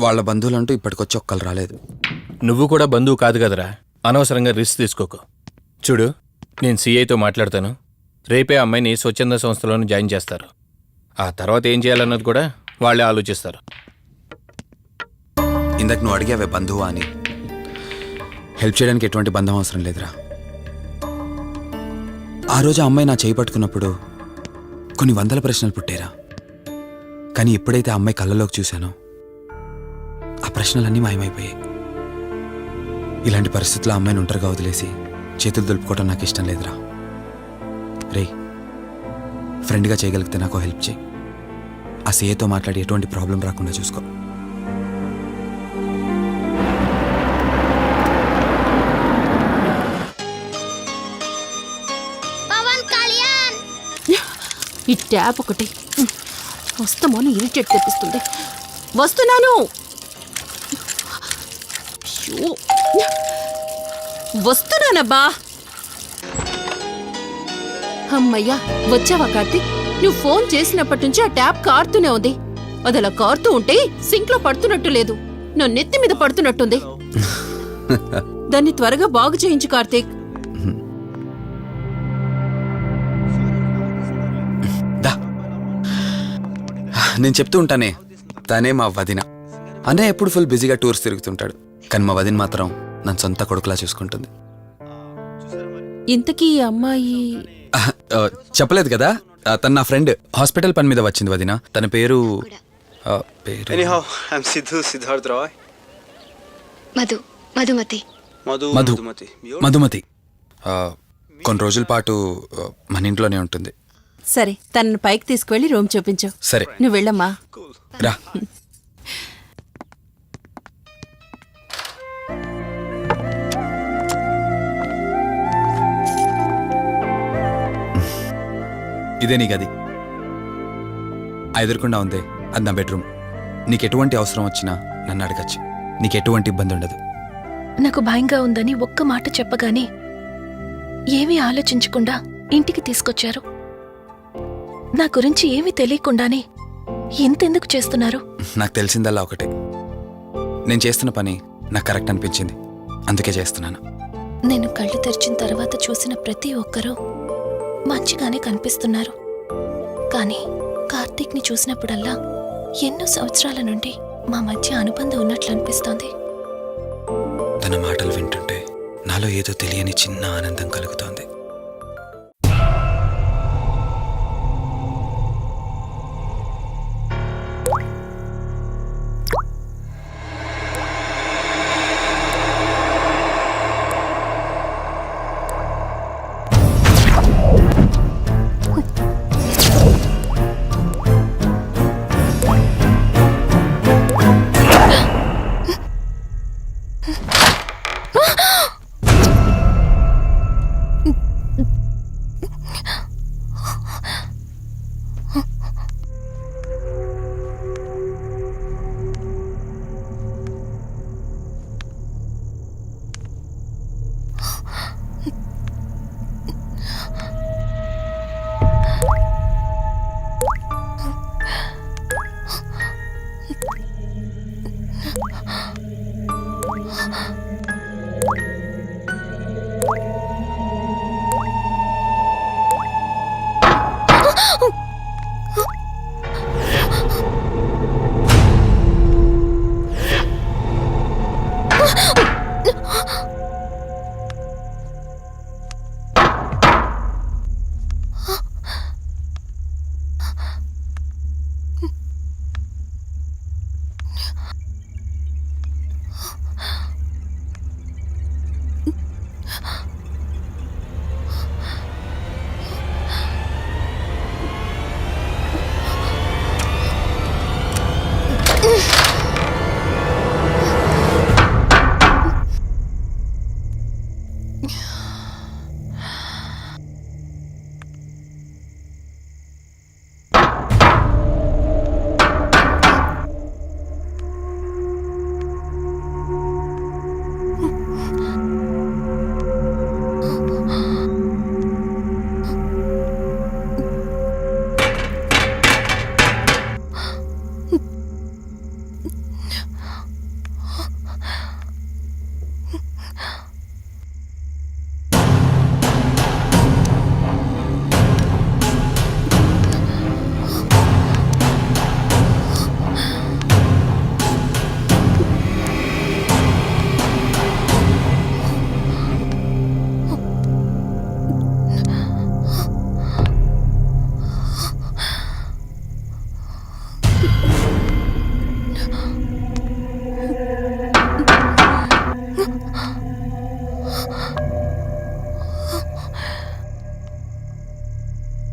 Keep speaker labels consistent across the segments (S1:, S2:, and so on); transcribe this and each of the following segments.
S1: వాళ్ళ బంధువులంటూ ఇప్పటికొచ్చి ఒక్కరు రాలేదు.
S2: నువ్వు కూడా బంధువు కాదు కదరా. అనవసరంగా రిస్క్ తీసుకోకు. చూడు నేను సీఐతో మాట్లాడతాను. రేపే అమ్మాయిని స్వచ్ఛంద సంస్థలోనే జాయిన్ చేస్తారు. ఆ తర్వాత ఏం చేయాలన్నది కూడా వాళ్ళే ఆలోచిస్తారు.
S1: ఇందాక నువ్వు అడిగావే బంధువా అని. హెల్ప్ చేయడానికి ఎటువంటి బంధం అవసరం లేదురా. ఆ రోజు ఆ అమ్మాయి నా చేయి పట్టుకున్నప్పుడు కొన్ని వందల ప్రశ్నలు పుట్టేరా కానీ ఎప్పుడైతే ఆ అమ్మాయి కళ్ళలోకి చూశానో ఆ ప్రశ్నలన్నీ మాయమైపోయాయి. ఇలాంటి పరిస్థితుల్లో అమ్మాయిని ఒంటరిగా వదిలేసి చేతులు దులుపుకోవటం నాకు ఇష్టం లేదురా. రే ఫ్రెండ్గా చేయగలిగితే నాకు హెల్ప్ చేయి. ఆ సీఏతో మాట్లాడి ఎటువంటి ప్రాబ్లం రాకుండా చూసుకో.
S3: పవన్ కళ్యాణ్!
S4: ఈ ట్యాప్ ఒకటి. వస్తామని ఇరిటేట్ తెప్పిస్తుంది. వస్తున్నాను! వస్తున్నానబ్బా. అమ్మయ్యా వచ్చావా కార్తీక్? నువ్వు ఫోన్ చేసినప్పటి నుంచి ఆ ట్యాప్ కారుతూనే ఉంది. అది అలా కారుతూ ఉంటే సింక్లో పడుతున్నట్టు లేదు. నా నెత్తి మీద పడుతున్నట్టుంది. దాన్ని త్వరగా బాగు చేయించు కార్తీక్.
S1: దా. నేను చెప్తూ ఉంటానే తనే మా వదిన. అన్నయ్య ఎప్పుడు ఫుల్ బిజీగా టూర్స్ తిరుగుతుంటాడు. కానీ మా వదిన మాత్రం నన్ను సొంత కొడుకులా చూసుకుంటుంది.
S4: ఇంతకీ ఈ అమ్మాయి
S1: ఆ, చెప్పలేదు కదా? ఆ, తను నా ఫ్రెండ్. హాస్పిటల్ పని మీద వచ్చింది వదిన. తన పేరు ఆ, పేరు
S5: Anyhow, I'm Sidhu Siddharth Roy.
S3: Madhu Madhumati.
S5: Madhu
S1: Madhu.
S5: Madhumati. Your-
S1: Madhumati. ఆ, కొన్ని రోజుల పాటు ఆ, మన ఇంట్లోనే ఉంటుంది.
S4: సరే తనను పైకి తీసుకువెళ్ళి రూమ్ చూపించు.
S1: సరే.
S4: నువ్వు వెళ్ళమ్మా.
S1: రా. ఇదే నీ గది. ఆ ఎదురుకుండా ఉంది అది నా బెడ్రూమ్. నీకు ఎటువంటి అవసరం వచ్చినా నన్ను అడగచ్చు. నీకు ఎటువంటి ఇబ్బంది ఉండదు.
S6: నాకు భయంగా ఉందని ఒక్క మాట చెప్పగానే ఏమీ ఆలోచించకుండా ఇంటికి తీసుకొచ్చారు. నా గురించి ఏమీ తెలియకుండానే ఇంతెందుకు చేస్తున్నారు?
S1: నాకు తెలిసిందల్లా ఒకటే. నేను చేస్తున్న పని నాకు కరెక్ట్ అనిపించింది. అందుకే చేస్తున్నాను.
S6: నేను కళ్ళు తెరిచిన తర్వాత చూసిన ప్రతి ఒక్కరూ మంచిగానే కనిపిస్తున్నారు. కానీ కార్తీక్ని చూసినప్పుడల్లా ఎన్నో సంవత్సరాల నుండి మా మధ్య అనుబంధం ఉన్నట్లు అనిపిస్తోంది.
S1: తన మాటలు వింటుంటే నాలో ఏదో తెలియని చిన్న ఆనందం కలుగుతోంది.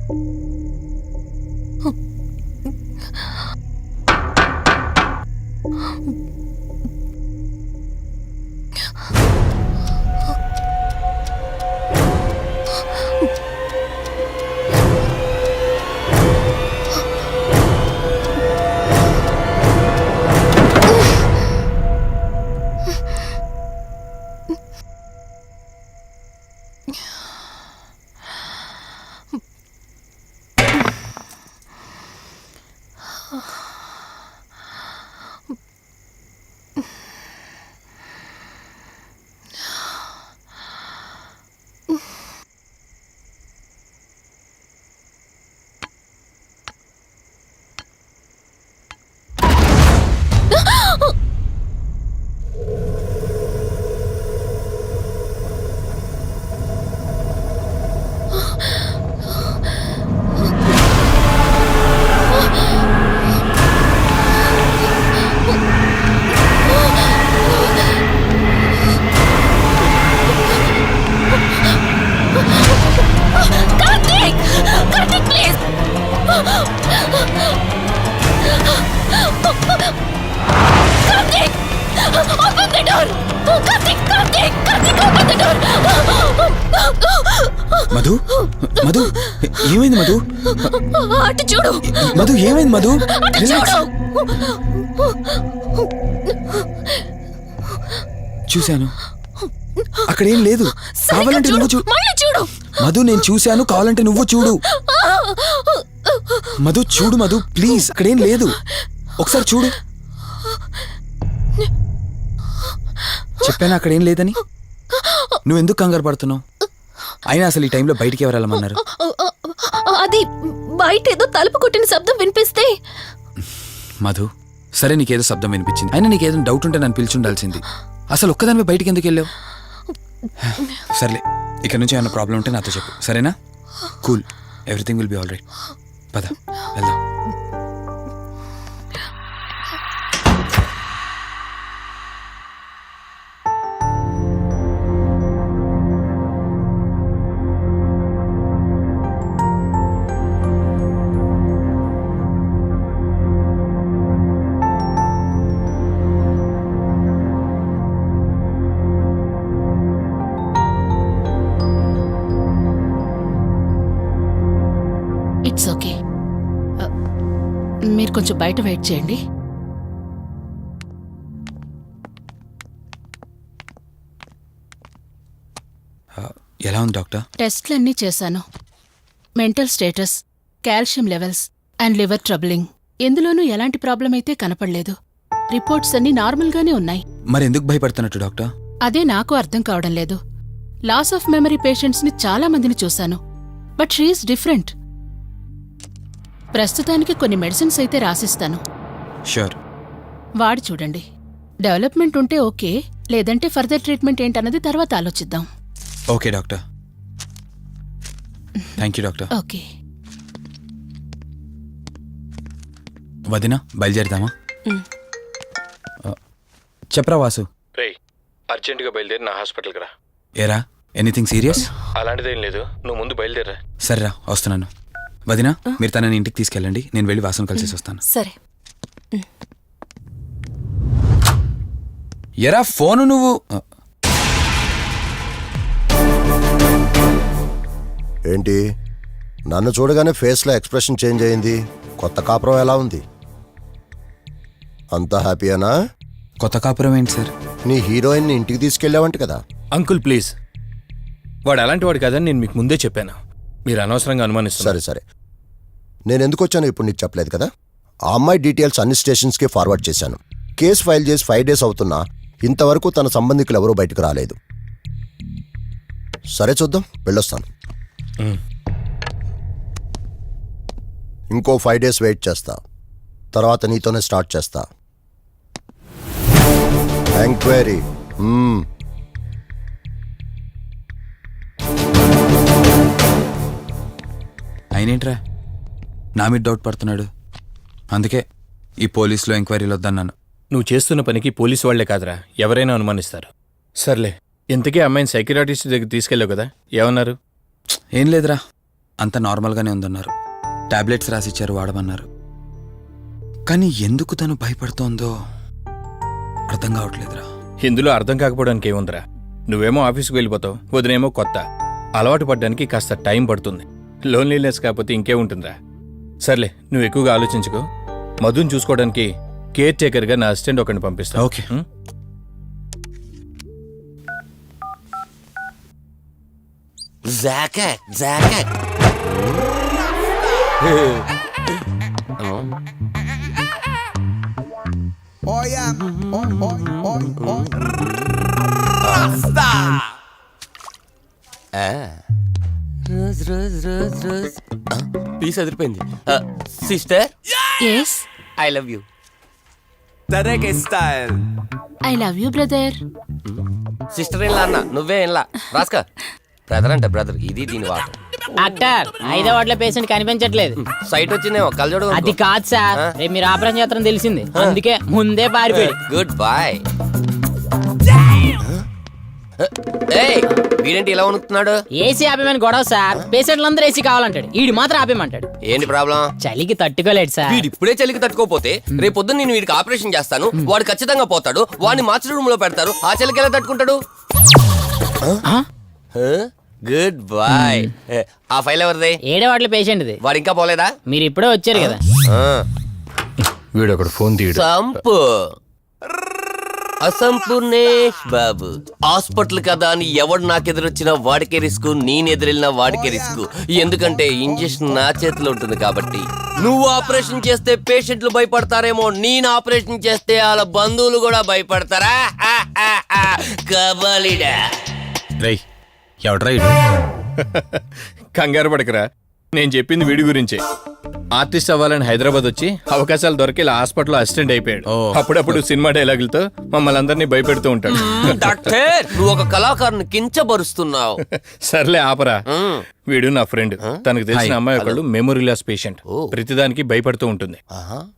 S6: you
S1: మధు? మధు? ఏమైంది మధు?
S6: అటు చూడు.
S1: మధు ఏమైంది మధు? చూశాను. అక్కడ ఏం లేదు కావాలంటే నువ్వు
S6: చూడు.
S1: మధు నేను చూశాను. కావాలంటే నువ్వు చూడు. మధు చూడు మధు. ప్లీజ్ అక్కడేం లేదు. ఒకసారి చూడు. చెప్పాను అక్కడేం లేదని? నువ్వు ఎందుకు కంగారు పడుతున్నావు? అయినా అసలు ఈ టైంలో బయటికి ఎవరు వెళ్ళమన్నారు?
S6: అది బయట ఏదో తలుపు కొట్టిన శబ్దం వినిపిస్తే.
S1: మధు సరే నీకేదో శబ్దం వినిపించింది. అయినా నీకేదో డౌట్ ఉంటే నన్ను పిలిచి ఉండాల్సింది. అసలు ఒక్కదానిపై బయటికి ఎందుకు వెళ్ళావు? సర్లే ఇక్కడ నుంచి ఏమైనా ప్రాబ్లం ఉంటే నాతో చెప్పు. సరేనా? Cool everything will be all right పద వెళ్దాం.
S7: కొంచెం బయట వెయిట్ చేయండి.
S1: ఎలా ఉంది డాక్టర్?
S7: టెస్ట్లన్నీ చేశాను. Mental status calcium levels and liver troubling. ఎందులోనూ ఎలాంటి ప్రాబ్లం అయితే కనపడలేదు. రిపోర్ట్స్ అన్నీ నార్మల్గానే ఉన్నాయి.
S1: మరి ఎందుకు భయపడుతున్నట్టు డాక్టర్?
S7: అదే నాకు అర్థం కావడం లేదు. లాస్ ఆఫ్ మెమరీ పేషెంట్స్ని చాలా మందిని చూశాను. But she's different. ప్రస్తుతానికి కొన్ని మెడిసిన్స్ అయితే రాసిస్తాను.
S1: షూర్
S7: వాడి చూడండి. డెవలప్మెంట్ ఉంటే ఓకే లేదంటే ఫర్దర్ ట్రీట్మెంట్ ఏంటన్నది తర్వాత ఆలోచిద్దాం.
S1: Okay doctor thank you doctor
S7: okay.
S1: వదిన బయలుదేరుదామా? చెప్పరా వాసు.
S2: రేయ్ అర్జెంటుగా బయలుదేరి నా హాస్పిటల్కి రా.
S1: ఏరా? ఎనీథింగ్ సీరియస్
S2: అలాంటిదేం లేదు. నువ్వు ముందు బయలుదేరా
S1: సరేరా వస్తున్నాను. వదిన మీరు తనని ఇంటికి తీసుకెళ్ళండి. నేను వెళ్ళి వాసన కలిసేసి వస్తాను.
S6: సరే.
S1: ఎరా ఫోను నువ్వు?
S8: ఏంటి? నన్ను చూడగానే ఫేస్లో ఎక్స్ప్రెషన్ చేంజ్ అయింది. కొత్త కాపురం ఎలా ఉంది? అంతా హ్యాపీయేనా?
S1: కొత్త కాపురం ఏంటి సార్?
S8: నీ హీరోయిన్ని ఇంటికి తీసుకెళ్ళావంట కదా.
S2: Uncle please. వాడు అలాంటి వాడు కాదని నేను మీకు ముందే చెప్పాను. మీరు అనవసరంగా అనుమానిస్తున్నారు.
S8: సరే సరే. నేను ఎందుకు వచ్చానో ఇప్పుడు నీకు చెప్పలేదు కదా? ఆ అమ్మాయి డీటెయిల్స్ అన్ని స్టేషన్స్కి ఫార్వర్డ్ చేశాను. కేసు ఫైల్ చేసి ఫైవ్ డేస్ అవుతున్నా ఇంతవరకు తన సంబంధికులు ఎవరూ బయటకు రాలేదు. సరే చూద్దాం వెళ్ళొస్తాను. ఇంకో ఫైవ్ డేస్ వెయిట్ చేస్తా. తర్వాత నీతోనే స్టార్ట్ చేస్తా. ఎంక్వైరీ.
S1: అయినేంట్రా? నా మీద డౌట్ పడుతున్నాడు. అందుకే ఈ పోలీసులో ఎంక్వైరీలు వద్దన్నాను.
S2: నువ్వు చేస్తున్న పనికి పోలీసు వాళ్ళే కాదురా. ఎవరైనా అనుమానిస్తారు. సర్లే. ఇంతకీ అమ్మాయిని సైకిరాటిస్ట్ దగ్గర తీసుకెళ్ళావు కదా. ఏమన్నారు?
S1: ఏం లేదురా. అంత నార్మల్గానే ఉందన్నారు. టాబ్లెట్స్ రాసిచ్చారు వాడమన్నారు. కానీ ఎందుకు తను భయపడుతోందో అర్థం కావట్లేదురా.
S2: ఇందులో అర్థం కాకపోవడానికి ఏముందిరా? నువ్వేమో ఆఫీస్కి వెళ్ళిపోతావు వదినేమో కొత్త. అలవాటు పడ్డానికి కాస్త టైం పడుతుంది. లోన్లీనెస్ కాకపోతే ఇంకే ఉంటుందిరా సర్లే నువ్వు ఎక్కువగా ఆలోచించుకో. మధుని చూసుకోవడానికి కేర్ టేకర్గా నా అసిస్టెంట్ ఒకరిని పంపిస్తా.
S1: ఓకే.
S2: ఉం?
S9: Jacket jacket. Rose rose rose rose piece అదిరిపోయింది sister
S4: yes
S9: I love you
S5: style.
S4: I love you brother
S9: sister ఏం అన్న నువ్వే ఏం రాస్కా బ్రదర్ అంటే బ్రదర్ ఇది దీని వాట
S10: డాక్టర్ ఐదో వార్డులో పేషెంట్ కనిపించట్లేదు.
S9: సైట్ వచ్చిందేమో కలజోడు
S10: అది కాదు సార్? రేపు మీరు ఆపరేషన్ చేస్తారని తెలిసింది. అందుకే ముందే పారిపోయి.
S9: గుడ్ బాయ్ ఏయ్ వీడేంటి ఇలా వణుకుతున్నాడు?
S10: ఏసీ ఆపేమని గొడవ సార్. పేషెంట్లు అందరూ ఏసీ కావాలంటాడు. ఈడు మాత్రం ఆపేమంటాడు
S9: ఏంటి ప్రాబ్లం?
S10: చలికి తట్టుకోలేడు సార్.
S9: వీడు ఇప్పుడే చలికి తట్టుకోపోతే రేపు పొద్దున్న నేను వీడికి ఆపరేషన్ చేస్తాను. వాడు ఖచ్చితంగా పోతాడు. వాడిని మార్చి రూమ్లో పెడతారు. ఆ చలికి ఎలా తట్టుకుంటాడు? Good boy. ఆ ఫైల్ ఎవరిది?
S10: ఏడో వార్డులో పేషెంట్ది.
S9: వాడు ఇంకా పోలేదా?
S10: మీరు ఇప్పుడే వచ్చారు కదా.
S2: వీడు ఒకడు ఫోన్ తీయడు.
S9: సంపు. అసంపూర్ణేష్ బాబు. హాస్పిటల్ కదా అని ఎవడు నాకెదురొచ్చినా వాడికే రిస్క్ నేను ఎదురెళ్ళినా వాడికే రిస్క్. ఎందుకంటే ఇంజెక్షన్ నా చేతిలో ఉంటుంది కాబట్టి. నువ్వు ఆపరేషన్ చేస్తే పేషెంట్లు భయపడతారేమో నేను ఆపరేషన్ చేస్తే వాళ్ళ బంధువులు కూడా భయపడతారా? కబాలిడా.
S1: రేయ్ ఎవడ్రా
S2: కంగారు పడకరా. నేను చెప్పింది వీడి గురించే. ఆర్టిస్ట్ అవ్వాలని హైదరాబాద్ వచ్చి అవకాశాలు దొరికి ఇలా హాస్పిటల్లో అసిస్టెంట్ అయిపోయాడు. అప్పుడప్పుడు సినిమా డైలాగులతో మమ్మల్ని అందరినీ భయపెడుతూ ఉంటాడు.
S9: డాక్టర్ నువ్వు ఒక కళాకారుని కించబరుస్తున్నావు
S2: సర్లే ఆపరా. వీడు నా ఫ్రెండ్. తనకు తెలిసిన. అమ్మాయి ఒకళ్ళు మెమొరీ లాస్ పేషెంట్. ప్రతిదానికి భయపడుతూ ఉంటుంది.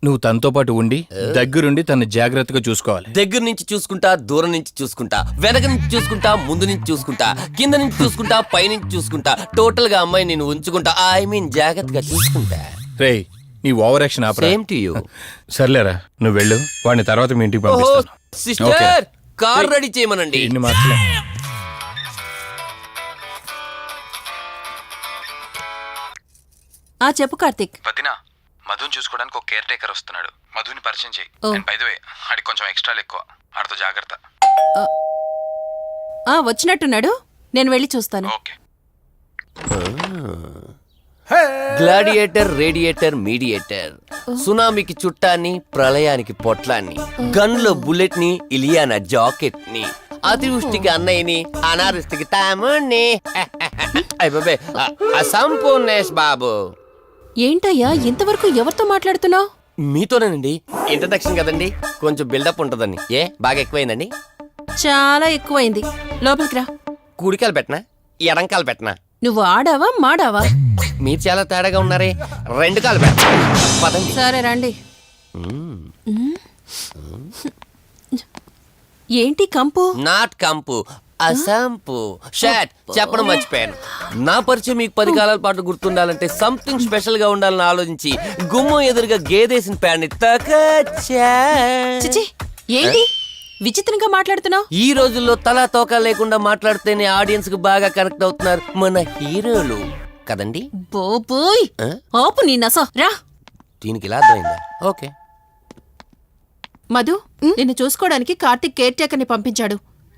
S2: నువ్వు తనతో పాటు ఉండి దగ్గరుండి తను జాగ్రత్తగా చూసుకోవాలి.
S9: దగ్గర నుంచి చూసుకుంటా దూరం నుంచి చూసుకుంటా వెనక నుంచి చూసుకుంటా ముందు నుంచి చూసుకుంటా కింద నుంచి చూసుకుంటా పై నుంచి చూసుకుంటా టోటల్గా అమ్మాయి నేను ఉంచుకుంటా. ఐ మీన్ జాగ్రత్తగా చూసుకుంటా.
S2: రేయ్ నీ ఓవర్ యాక్షన్ ఆపరా.
S9: సేమ్ టు యూ
S2: సర్లేరా నువ్వు వెళ్ళు. వాడిని తర్వాత మీ ఇంటికి పంపిస్తాను.
S9: సిస్టర్ కార్ రెడీ చేయమనండి.
S2: ఇన్ని మార్చలే
S4: ఆ చెప్పు కార్తిక్.
S1: వదినా మధుని చూసుకోవడానికి ఒక కేర్ టేకర్ వస్తున్నాడు. మధుని పరిచయం చేయి.
S4: ఓ.
S1: అండ్ బై ఆడికి కొంచెం ఎక్స్ట్రాలు ఎక్కువ ఆడితో జాగ్రత్త.
S4: ఆ వచ్చినట్టున్నాడు. నేను వెళ్ళి చూస్తాను.
S1: ఓకే.
S9: గ్లాడియేటర్ రేడియేటర్ మీడియేటర్ సునామీకి చుట్టాన్ని ప్రళయానికి పొట్లాన్ని. గన్లో బుల్లెట్ని ఇలియానా జాకెట్ని అతివృష్టికి అన్నయ్యని అనావృష్టికి తమ్ముణ్ణి. అయిపోయి అసంపూర్ణేష్ బాబు.
S4: ఏంటయ్యా ఇంతవరకు ఎవరితో మాట్లాడుతున్నావు?
S9: మీతోనేనండి. ఇంట్రడక్షన్ కదండి. కొంచెం బిల్డప్ ఉంటుందని. ఏ బాగా ఎక్కువైందండి?
S4: చాలా ఎక్కువైంది. లోపలికి రా.
S9: కుడికాలు పెట్టనా? ఎడంకాలు పెట్టనా?
S4: నువ్వు ఆడావా మాడావా?
S9: మీరు చాలా తేడాగా ఉన్నారే. రెండు కాలు పదండి.
S4: సరే రండి. ఏంటి కంపు?
S9: నాట్ కంపు అసంపు. షాట్ చెప్పడం మర్చిపోయాను. నా పరిచయం మీకు పది కాలాల పాటు గుర్తుండాలంటే సంథింగ్ స్పెషల్గా ఉండాలని ఆలోచించి గుమ్మం ఎదురుగా గేదేసిన ప్యాడ్ని తకచ్చా
S4: చిచి ఏంటి? విచిత్రంగా మాట్లాడుతున్నావు?
S9: ఈ రోజుల్లో తలా తోక లేకుండా మాట్లాడితేనే ఆడియన్స్కు బాగా కనెక్ట్ అవుతున్నారు మన హీరోలు. కదండి?
S4: బోబోయ్!
S9: ఆ?
S4: ఆపు నీ నస రా.
S9: దీనికి ఇలా అర్థమైందా? ఓకే.
S4: మధు నిన్ను చూసుకోవడానికి కార్తిక్ కేర్ టేకర్ని పంపించాడు.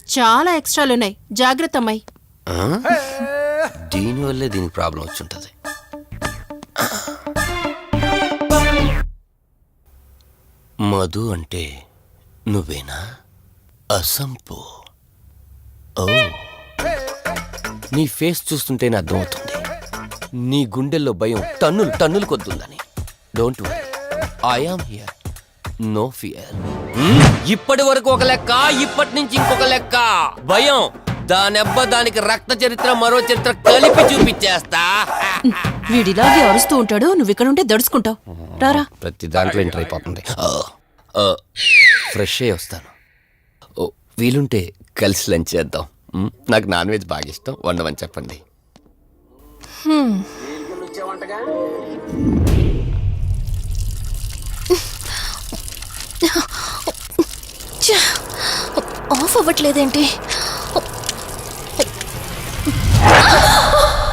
S4: చాలా ఎక్స్ట్రాలున్నాయి. జాగ్రత్త అమ్మాయి.
S9: దీని వల్లే దీనికి ప్రాబ్లం వచ్చి ఉంటుంది మధు అంటే నువ్వేనా? అసంపు. ఓ. నీ ఫేస్ చూస్తుంటేనే అర్థమవుతుంది నీ గుండెల్లో భయం టన్నులు టన్నులు కొద్దుందని. Don't worry I am here no fear ఇప్పటి వరకు ఒక లెక్క ఇప్పటి నుంచి ఇంకొక లెక్క. భయం. దానెబ్బ దానికి రక్త చరిత్ర మరో చరిత్ర కలిపి చూపించేస్తా.
S4: వీడిలాగే అరుస్తూ ఉంటాడు నువ్వు ఇక్కడ ఉంటే దడుచుకుంటావు. రారా.
S9: ప్రతి దాంట్లో ఎంటర్ అయిపోతుంది. ఫ్రెష్ అయ్యి వస్తాను. వీలుంటే కలిసి లంచ్ చేద్దాం. మ్, నాకు నాన్ వెజ్ బాగా ఇష్టం. వండమని చెప్పండి.
S6: ఛ! ఆఫ్ అవ్వట్లేదేంటి?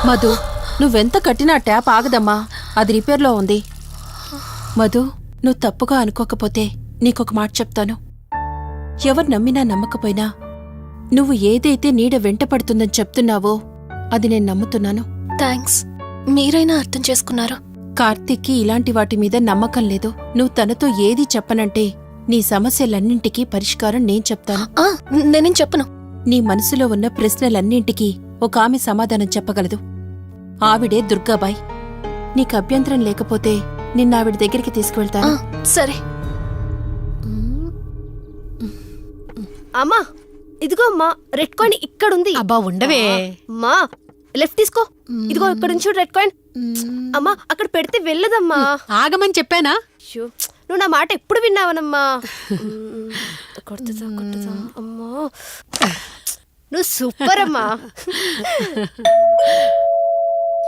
S4: మధు నువ్వెంత కట్టినా ట్యాప్ ఆగదమ్మా. అది రిపేర్లో ఉంది. మధు నువ్వు తప్పుగా అనుకోకపోతే నీకొక మాట చెప్తాను. ఎవరు నమ్మినా నమ్మకపోయినా నువ్వు ఏదైతే నీడ వెంట పడుతుందని చెప్తున్నావో అది నేను నమ్ముతున్నాను.
S6: థ్యాంక్స్. మీరైనా అర్థం చేసుకున్నారు?
S4: కార్తీక్కి ఇలాంటి వాటి మీద నమ్మకం లేదు. నువ్వు తనతో ఏది చెప్పనంటే నీ సమస్యలన్నింటికీ పరిష్కారం నేను చెప్తాను.
S6: ఆ, నేనేం చెప్పను.
S4: నీ మనసులో ఉన్న ప్రశ్నలన్నింటికీ ఒక ఆమె సమాధానం చెప్పగలదు. ఆవిడే దుర్గాబాయ్. నీకు అభ్యంతరం లేకపోతే నిన్న ఆవిడ దగ్గరికి
S6: ఆ,
S4: తీసుకువెళ్తాను
S6: సరే.
S3: అమ్మా ఇదిగో అమ్మా రెడ్ కాయిన్ ఇక్కడ ఉంది
S11: అబ్బా ఉండవే.
S3: అమ్మా లెఫ్ట్ తీసుకో. ఇదిగో ఇక్కడ నుంచి రెడ్ కాయిన్ అమ్మా అక్కడ పెడితే వెళ్ళదమ్మా.
S11: ఆగమని చెప్పానా?
S3: నువ్వు నా మాట ఎప్పుడు విన్నావనమ్మా? మ్మ్. కొడుతుందా? కొడుతుందా అమ్మా. నువ్వు సూపర్ అమ్మా.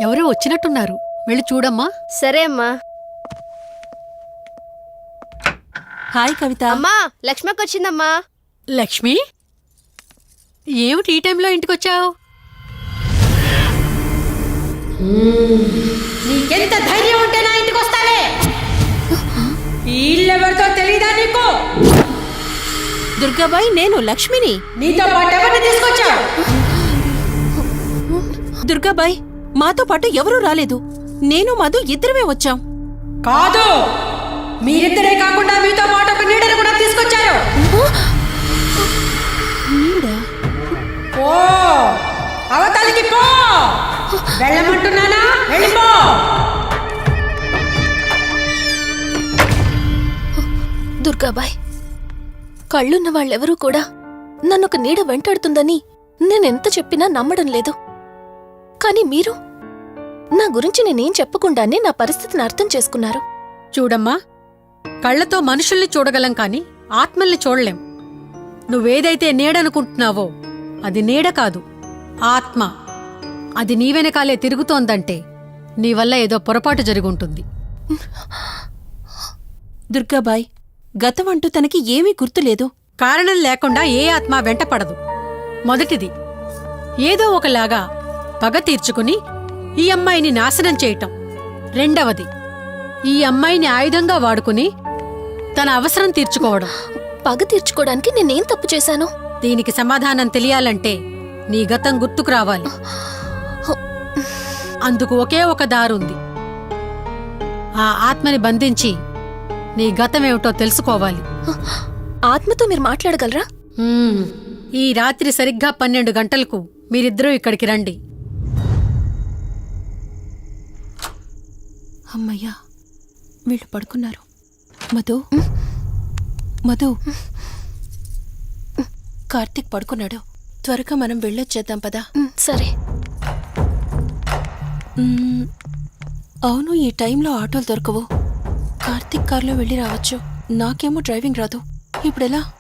S11: ఎవరో వచ్చినట్టున్నారు. వెళ్ళి చూడమ్మా.
S3: సరే అమ్మా.
S4: హాయ్ కవిత.
S3: అమ్మా లక్ష్మకి వచ్చిందమ్మా.
S11: లక్ష్మి? ఏమిటి ఈ టైంలో ఇంటికొచ్చావు? నీకెంత ధైర్యం ఉంటే నా ఇంటికి వస్తావే ఇల్లెవరితో తెలీదా నీకు?
S4: దుర్గాబాయ్ నేను లక్ష్మిని.
S11: నీతో పాటు ఎవరిని తీసుకొచ్చావు?
S4: దుర్గాబాయ్ మాతో పాటు ఎవరూ రాలేదు. నేను మధు ఇద్దరమే వచ్చాం.
S11: కాదు! మీరిద్దరే కాకుండా మీతో పాటు ఒక నీడను కూడా తీసుకొచ్చారు. అవతలికి పో. వెళ్ళమంటున్నానా? వెళ్ళిపో.
S6: దుర్గాబాయ్ కళ్ళున్న వాళ్ళెవరూ కూడా నన్ను ఒక నీడ వెంటాడుతుందని నేనెంత చెప్పినా నమ్మడం లేదు. కానీ మీరు నా గురించి నేనేం చెప్పకుండానే నా పరిస్థితిని అర్థం చేసుకున్నారు.
S11: చూడమ్మా కళ్ళతో మనుషుల్ని చూడగలం కాని ఆత్మల్ని చూడలేం. నువ్వేదైతే నీడనుకుంటున్నావో అది నీడ కాదు. ఆత్మ. అది నీ వెనకాలే తిరుగుతోందంటే నీ వల్ల ఏదో పొరపాటు జరుగుంటుంది.
S4: దుర్గాబాయ్ గతం అంటూ తనకి ఏమీ గుర్తులేదు
S11: కారణం లేకుండా ఏ ఆత్మ వెంటపడదు. మొదటిది ఏదో ఒకలాగా పగ తీర్చుకుని ఈ అమ్మాయిని నాశనం చేయటం. రెండవది ఈ అమ్మాయిని ఆయుధంగా వాడుకుని తన అవసరం తీర్చుకోవడం.
S6: పగ తీర్చుకోవడానికి నేనేం తప్పు చేశాను?
S11: దీనికి సమాధానం తెలియాలంటే నీ గతం గుర్తుకు రావాలి. అందుకు ఒకే ఒక దారుంది. ఆ ఆత్మని బంధించి నీ గతమేమిటో తెలుసుకోవాలి.
S6: ఆత్మతో మీరు మాట్లాడగలరా.
S11: ఈ రాత్రి సరిగ్గా పన్నెండు గంటలకు మీరిద్దరూ ఇక్కడికి రండి.
S4: అమ్మయ్యా వీళ్ళు పడుకున్నారు. మధు మధు. కార్తీక్ పడుకున్నాడు. త్వరగా మనం వెళ్ళొచ్చేద్దాం పదా.
S6: సరే.
S4: అవును ఈ టైంలో ఆటోలు దొరకవు. కార్తీక్ కార్లో వెళ్ళి రావచ్చు. నాకేమో డ్రైవింగ్ రాదు. ఇప్పుడెలా?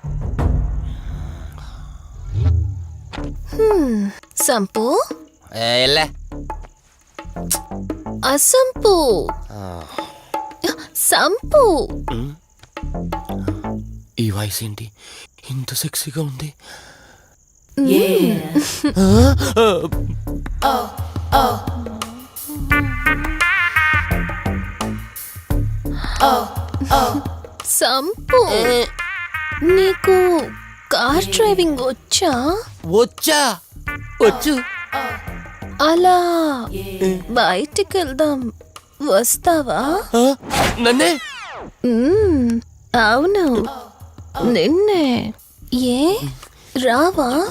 S6: సంపు?
S9: ఎల్లే.
S6: అసంపు. సంపు.
S9: ఈ వాయిస్ ఏంటి ఇంత సెక్సీగా ఉంది.
S6: సంపు నీకు కార్ డ్రైవింగ్ వచ్చా?
S9: వచ్చా. వచ్చు.
S6: అలా బయటికి వెళ్దాం వస్తావా?
S9: నన్నే?
S6: అవును. నిన్నే. ఏ? రావా?